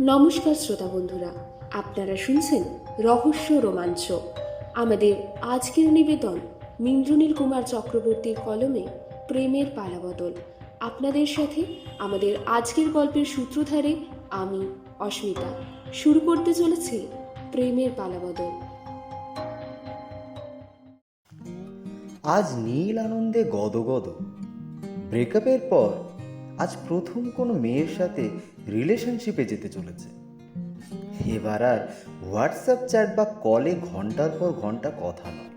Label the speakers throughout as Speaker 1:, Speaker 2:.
Speaker 1: নমস্কার শ্রোতা বন্ধুরা, আপনারা শুনছেন রহস্য রোমাঞ্চ। আমাদের আজকের নিবেদন মিন্দ্রনীল কুমার চক্রবর্তীর কলমে প্রেমের পালাবদল। আপনাদের সাথে আমাদের আজকের গল্পের সূত্রধারে আমি, অস্মিতা। শুরু করতে চলেছে প্রেমের পালাবদল।
Speaker 2: আজ নীল আনন্দে গদগদ। ব্রেকআপের পর আজ প্রথম কোনো মেয়ের সাথে রিলেশনশিপে যেতে চলেছে। এবার আর হোয়াটসঅ্যাপ চ্যাট বা কলে ঘণ্টার পর ঘণ্টা কথা নয়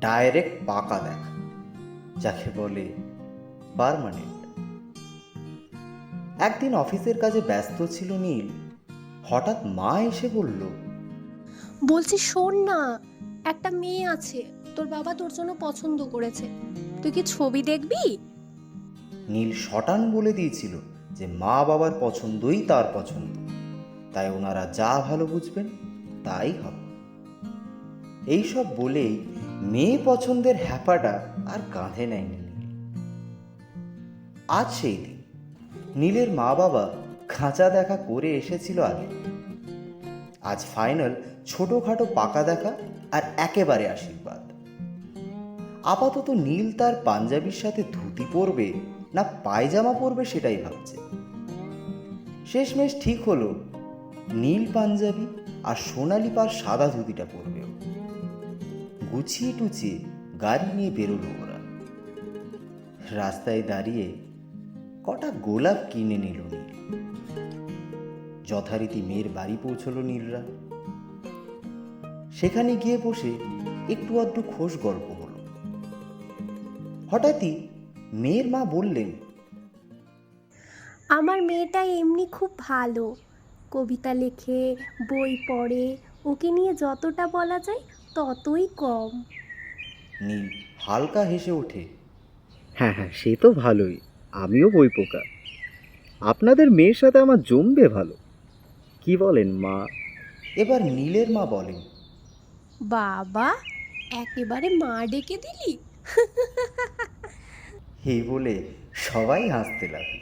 Speaker 2: ডাইরেক্ট পাকা দেখা যাকে বলে পারমানেন্ট একদিন অফিসের কাজে ব্যস্ত ছিল নীল হঠাৎ মা এসে বলল
Speaker 3: বলছি শোন না একটা মেয়ে আছে তোর বাবা তোর জন্য পছন্দ করেছে। তুই কি ছবি দেখবি?
Speaker 2: নীল শটান বলে দিয়েছিল যে মা বাবার পছন্দই তার পছন্দ। তাই ওনারা যা ভালো বুঝবেন, তাই হবে। এইসব বলেই মেয়ে পছন্দের হ্যাপাটা আর কাঁধে নেয়নি আজ সেই দিন। নীলের মা বাবা খাঁচা দেখা করে এসেছিল আগে। আজ ফাইনাল ছোটোখাটো পাকা দেখা আর একেবারে আশীর্বাদ। আপাতত নীল তার পাঞ্জাবির সাথে ধুতি পরবে না পায়জামা পরবে সেটাই ভাবছে। শেষমেশ ঠিক হলো, নীল পাঞ্জাবি আর সোনালি পার সাদা ধুতিটা পরবে গুছিয়ে টুচিয়ে গাড়ি নিয়ে বেরোলো ওরা। রাস্তায় দাঁড়িয়ে কটা গোলাপ কিনে নিল নীল। যথারীতি মেয়ের বাড়ি পৌঁছলো নীলরা। সেখানে গিয়ে বসে একটু আধটু খোশ গল্প হলো। হঠাৎই মেয়ের মা বললেন
Speaker 3: আমার মেয়েটা এমনি খুব ভালো। কবিতা লেখে বই পড়ে ওকে নিয়ে যতটা বলা যায় ততই কম।
Speaker 2: নীল হালকা হেসে ওঠে
Speaker 4: হ্যাঁ হ্যাঁ সে তো ভালোই। আমিও বই পোকা। আপনাদের মেয়ের সাথে আমার জমবে ভালো। কি বলেন মা?
Speaker 2: এবার নীলের মা বলেন
Speaker 3: বাবা একেবারে মা ডেকে দিলি?
Speaker 2: এই বলে সবাই হাসতে লাগল।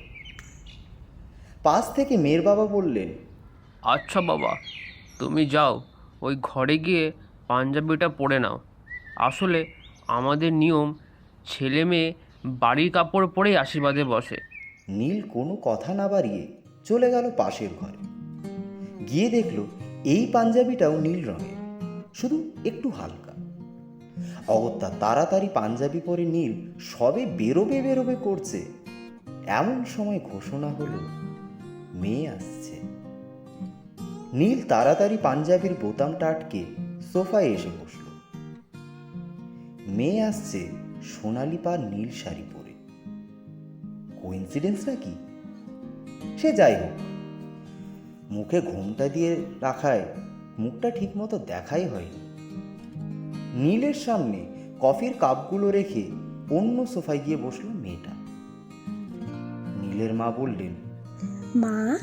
Speaker 2: পাশ থেকে মেয়ের বাবা বললেন
Speaker 5: আচ্ছা বাবা তুমি যাও ওই ঘরে গিয়ে পাঞ্জাবিটা পরে নাও। আসলে আমাদের নিয়ম ছেলে মেয়ে বাড়ির কাপড় পরেই আশীর্বাদে বসে।
Speaker 2: নীল কোনো কথা না বাড়িয়ে চলে গেল পাশের ঘরে। গিয়ে দেখল এই পাঞ্জাবিটাও নীল রঙের শুধু একটু হালকা। অগত্যা তাড়াতাড়ি পাঞ্জাবি পরে নীল সবে বেরোবে বেরোবে করছে। এমন সময় ঘোষণা হলো, মেয়ে আসছে। নীল তাড়াতাড়ি পাঞ্জাবির বোতামটা আটকে সোফায় এসে বসল। মেয়ে আসছে সোনালি পা নীল শাড়ি পরে। কোইন্সিডেন্স নাকি? সে যাই হোক, মুখে ঘোমটা দিয়ে রাখায় মুখটা ঠিকমতো দেখাই হয়নি। নীলের সামনে কফির কাপগুলো রেখে অন্য সোফায় গিয়ে বসল মেয়েটা। নীলের মা বললেন
Speaker 3: মা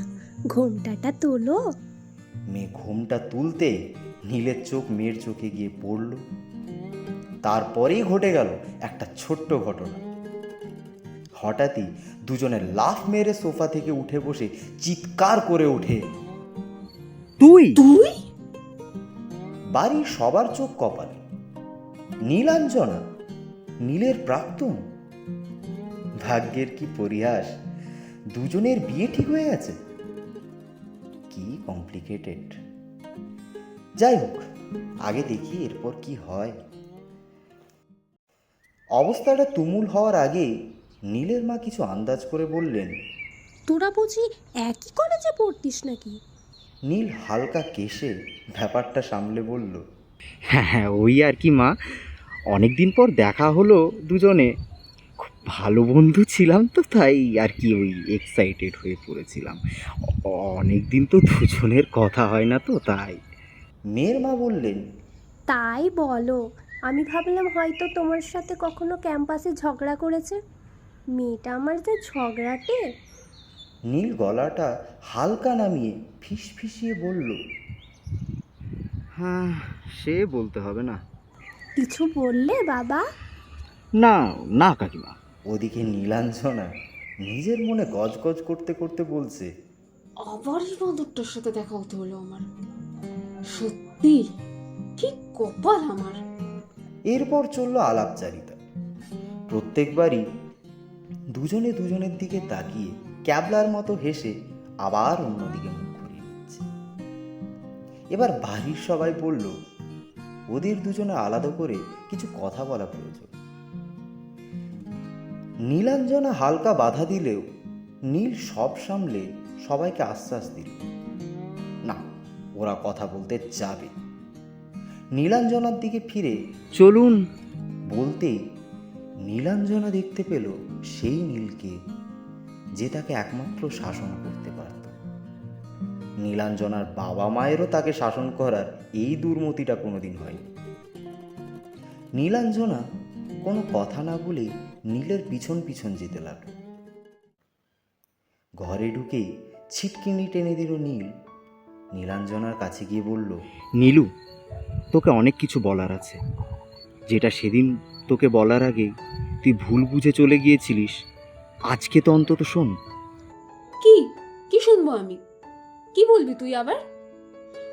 Speaker 3: ঘোমটাটা তোলো।
Speaker 2: মেয়ে ঘুমটা তুলতে নীলের চোখ মেয়ের চোখে গিয়ে পড়ল। তারপরেই ঘটে গেল একটা ছোট্ট ঘটনা। হঠাৎই দুজনে লাফ মেরে সোফা থেকে উঠে বসে চিৎকার করে ওঠে।
Speaker 4: তুই?
Speaker 1: তুই?
Speaker 2: বাড়ির সবার চোখ কপালে। নীলাঞ্জনা নীলের প্রাক্তন। ভাগ্যের কি পরিহাস? দুজনের বিয়ে ঠিক হয়ে গেছে। কি কমপ্লিকেটেড যাই হোক আগে দেখি এরপর কি হয়। অবস্থাটা তুমুল হওয়ার আগে নীলের মা কিছু আন্দাজ করে বললেন
Speaker 3: তোরা বুঝি একই কলেজে পড়তিস নাকি?
Speaker 2: নীল হালকা কেশে ব্যাপারটা সামলে বলল
Speaker 4: হ্যাঁ হ্যাঁ ওই আর কি মা। অনেক দিন পর দেখা হলো দুজনে। খুব ভালো বন্ধু ছিলাম তো তাই আর কি ওই এক্সাইটেড হয়ে পড়েছিলাম। অনেক দিন তো দুজনের কথা হয় না তো তাই।
Speaker 2: মেয়ের মা বললেন
Speaker 3: তাই বলো আমি ভাবলাম হয়তো তোমার সাথে কখনো ক্যাম্পাসে ঝগড়া করেছে। মেয়েটা আমার যে ঝগড়াটে।
Speaker 2: নীল গলাটা হালকা নামিয়ে ফিস ফিসিয়ে বলল
Speaker 4: হ্যাঁ সে বলতে হবে না।
Speaker 3: কিছু বললে বাবা?
Speaker 4: না না কাকিমা।
Speaker 2: ওদিকে নীলাঞ্জনা নিজের মনে গজগজ করতে করতে বলছে
Speaker 1: আবার এই বাঁদরটার সাথে দেখা হতে হলো আমার। সত্যি? কি কপাল আমার।
Speaker 2: এরপর চলল আলাপচারিতা। প্রত্যেকবারই দুজনে দুজনের দিকে তাকিয়ে ক্যাবলার মতো হেসে আবার অন্যদিকে মুখ ঘুরিয়ে নিচ্ছে। এবার বাড়ির সবাই বলল ওদের দুজনে আলাদা করে কিছু কথা বলা প্রয়োজন। নীলাঞ্জনা হালকা বাধা দিলেও নীল সব সামলে সবাইকে আশ্বাস দিল না ওরা কথা বলতে যাবে। নীলাঞ্জনার দিকে ফিরে
Speaker 4: চলুন।
Speaker 2: বলতে নীলাঞ্জনা দেখতে পেল সেই নীলকে যে তাকে একমাত্র শাসন করতে পারত নীলাঞ্জনার বাবা মায়েরও তাকে শাসন করার এই দুর্মতিটা কোনোদিন হয়নি। নীলাঞ্জনা কোনো কথা না বলে নীলের পিছন পিছন যেতে লাগল। ঘরে ঢুকে ছিটকিনি টেনে দিল নীল। নীলাঞ্জনার কাছে গিয়ে বলল
Speaker 4: নীলু তোকে অনেক কিছু বলার আছে। যেটা সেদিন তোকে বলার আগে তুই ভুল বুঝে চলে গিয়েছিলিস। আজকে তো অন্তত শোন।
Speaker 1: কি? কি শুনব আমি? কি বলবি তুই আবার?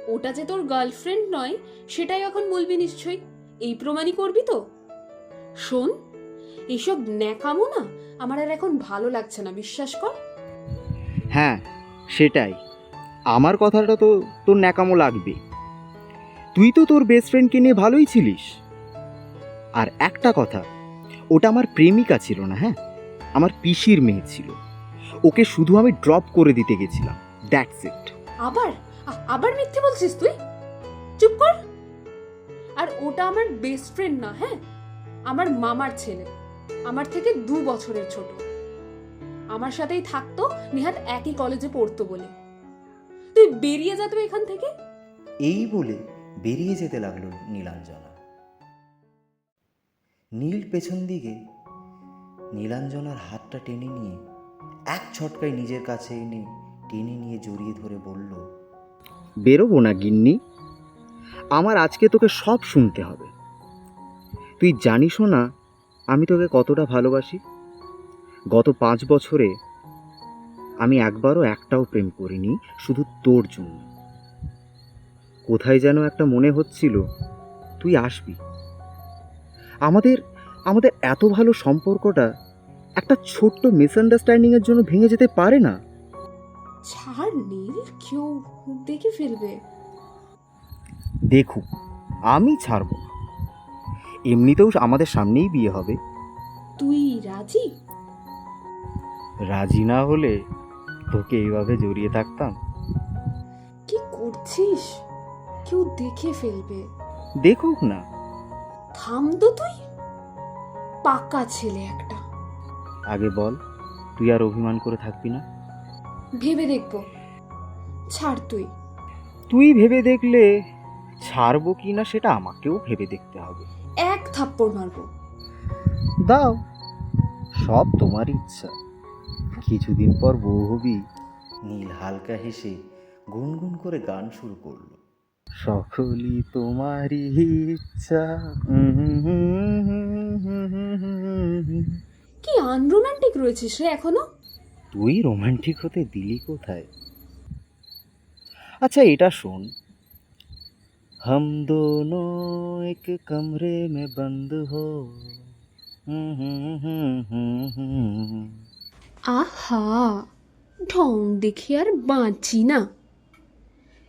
Speaker 1: ওটা যে তোর গার্লফ্রেন্ড নয়, সেটাই এখন বলবি নিশ্চয়ই। এই প্রমাণই করবি তো। শোন এইসব ন্যাকামো না আমার আর এখন ভালো লাগছে না, বিশ্বাস কর।
Speaker 4: হ্যাঁ সেটাই। আমার কথাটা তো তোর ন্যাকামো লাগবে তুই তো তোর বেস্ট ফ্রেন্ডকে নিয়ে ভালোই ছিলিস। আর একটা কথা, ওটা আমার প্রেমিকা ছিল না হ্যাঁ? আমার পিসির মেয়ে ছিল। ওকে শুধু আমি ড্রপ করে দিতে গেছিলাম। That's it.
Speaker 1: আবার? আবার মিথ্যে বলছিস তুই? চুপ কর। আর ওটা আমার বেস্ট ফ্রেন্ড না হ্যাঁ? আমার মামার ছেলে। আমার থেকে দু বছরের ছোট। আমার সাথেই থাকতো নিহাত একই কলেজে পড়তো বলে। তুই বেরিয়ে যা তো এখান থেকে।
Speaker 2: এই বলে বেরিয়ে যেতে লাগল নীলাঞ্জনা। নীল পেছন দিকে নীলাঞ্জনার হাতটা টেনে নিয়ে এক ছটকায় নিজের কাছে এনে টেনে নিয়ে জড়িয়ে ধরে বলল,
Speaker 4: বেরোবো না গিন্নি। আমার আজকে তোকে সব শুনতে হবে। তুই জানিসও না আমি তোকে কতটা ভালোবাসি? গত পাঁচ বছরে আমি একবারও একটাও প্রেম করিনি, শুধু তোর জন্য। কোথায় যেন একটা মনে হচ্ছিল, তুই আসবি। আমাদের আমাদের এত ভালো সম্পর্কটা একটা ছোট্ট মিসআন্ডারস্ট্যান্ডিংয়ের জন্য ভেঙে যেতে পারে না?
Speaker 1: ছাড় নীল কেউ দেখে ফেলবে।
Speaker 4: দেখুক আমি ছাড়ব না। এমনিতেও আমাদের সামনেই বিয়ে হবে।
Speaker 1: তুই রাজি?
Speaker 4: রাজি না হলে তোকে এইভাবে জড়িয়ে থাকতাম।
Speaker 1: কি করছিস? কেউ দেখে ফেলবে।
Speaker 4: দেখুক না।
Speaker 1: থাম তো তুই। পাকা ছেলে একটা।
Speaker 4: আগে বল তুই আর অভিমান করে থাকবি না?
Speaker 1: ভেবে দেখব। ছাড় তুই।
Speaker 4: তুই ভেবে দেখলে ছাড়বো কি না সেটা আমাকেও ভেবে দেখতে হবে।
Speaker 1: এক থাপ্পড় মারবো।
Speaker 4: দাও সব তোমার ইচ্ছা। কিছুদিন পর বউ হবি।
Speaker 2: নীল হালকা হেসে গুনগুন করে গান শুরু করল।
Speaker 4: সকলই তোমারই ইচ্ছা।
Speaker 1: কি আনরোমান্টিক রয়েছিস রে এখনও?
Speaker 4: তুই রোমান্টিক হতে দিলি কোথায় আচ্ছা এটা শোন हम दोनों एक कमरे में बंद हो
Speaker 1: আহা ঢং দেখি আর বাঁচি না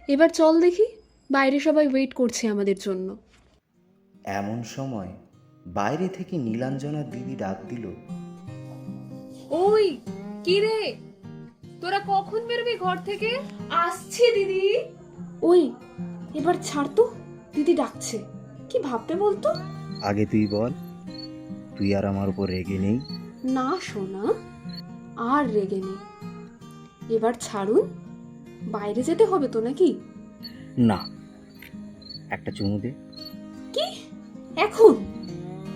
Speaker 1: এবার চল দেখি বাইরে সবাই ওয়েট করছে আমাদের জন্য
Speaker 2: এমন সময় বাইরে থেকে নীলাঞ্জনার দিদি ডাক দিল
Speaker 1: ওই কি রে? তোরা কখন বেরোবি ঘর থেকে? আসছি দিদি। ওই এবার ছাড় তো দিদি ডাকছে। কি ভাববে বলতো?
Speaker 4: আগে তুই বল তুই আর আমার উপর রেগে নেই?
Speaker 1: না শোনা আর রেগে নেই। এবার ছাড়ুন বাইরে যেতে হবে তো নাকি?
Speaker 4: না একটা চুমু দে।
Speaker 1: কি? এখন?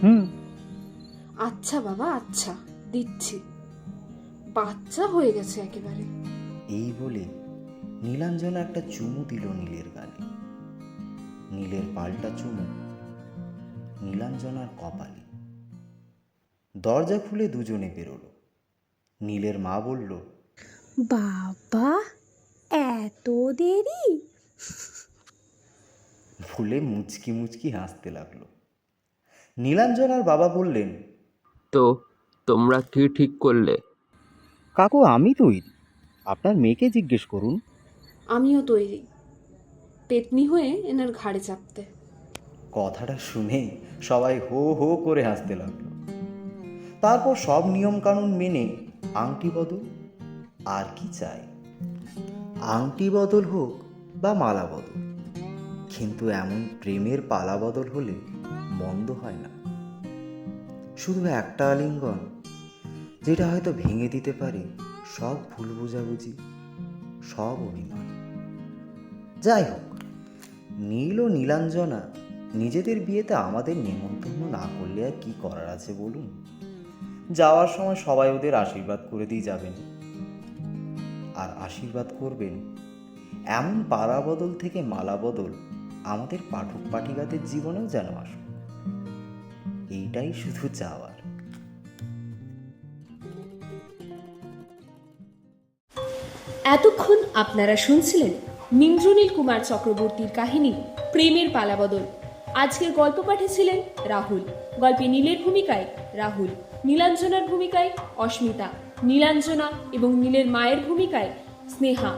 Speaker 4: হুম।
Speaker 1: আচ্ছা বাবা আচ্ছা দিচ্ছি। বাচ্চা হয়ে গেছে একেবারে।
Speaker 2: এই বলে নীলাঞ্জনা একটা চুমু দিল নীলের গালে। নীলের পাল্টা চুমু নীলাঞ্জনার কপালে। দরজা খুলে দুজনে বেরোলো। নীলের মা বলল
Speaker 3: বাবা এত দেরি?
Speaker 2: ভুলে মুচকি মুচকি হাসতে লাগল। নীলাঞ্জনার বাবা বললেন
Speaker 5: তো তোমরা কি ঠিক করলে?
Speaker 4: কাকু আমি তৈরি। আপনার মেয়েকে জিজ্ঞেস করুন।
Speaker 1: আমিও তৈরি। পেতনি হয়ে এনার ঘাড়ে চাপতে।
Speaker 2: কথাটা শুনে সবাই হো হো করে হাসতে লাগল। তারপর সব নিয়মকানুন মেনে আংটি বদল আর কি চাই? আংটি বদল হোক বা মালা বদল কিন্তু এমন প্রেমের পালা বদল হলে মন্দ হয় না। শুধু একটা আলিঙ্গন যেটা হয়তো ভেঙে দিতে পারে সব ভুল বোঝাবুঝি, সব অভিমান। যাই হোক, নীল ও নীলাঞ্জনা নিজেদের বিয়েতে আমাদের নেমন্তন্ন না করলে আর কি করার আছে বলুন? যাওয়ার সময় সবাই ওদের আশীর্বাদ করে দিয়ে যাবেন। আর আশীর্বাদ করবেন, এমন পাড়া বদল থেকে মালা বদল আমাদের পাঠক পাঠিকাদের জীবনেও যেন আসুক। এইটাই শুধু চাওয়ার
Speaker 1: এতক্ষণ আপনারা শুনছিলেন মিন্দ্রনীল কুমার চক্রবর্তীর কাহিনী প্রেমের পালাবদল। আজকের গল্প পাঠিয়েছিলেন রাহুল। গল্পে নীলের ভূমিকায় রাহুল, নীলাঞ্জনার ভূমিকায় অস্মিতা, নীলাঞ্জনা এবং নীলের মায়ের ভূমিকায় স্নেহা,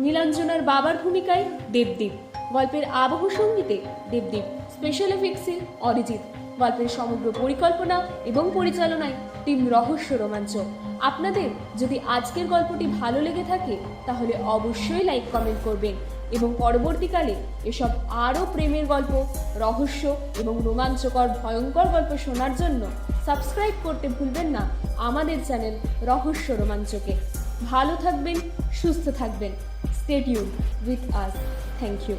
Speaker 1: নীলাঞ্জনার বাবার ভূমিকায় দেবদীপ। গল্পের আবহ সঙ্গীতে দেবদীপ স্পেশাল এফেক্টসে অরিজিৎ। গল্পের সমগ্র পরিকল্পনা এবং পরিচালনায় টিম রহস্য রোমাঞ্চ আপনাদের যদি আজকের গল্পটি ভালো লেগে থাকে, তাহলে অবশ্যই লাইক কমেন্ট করবেন এবং পরবর্তীকালে এসব আরও প্রেমের গল্প, রহস্য এবং রোমাঞ্চকর, ভয়ঙ্কর গল্প শোনার জন্য সাবস্ক্রাইব করতে ভুলবেন না আমাদের চ্যানেল রহস্য রোমাঞ্চকে। ভালো থাকবেন, সুস্থ থাকবেন। Stay tuned with us thank you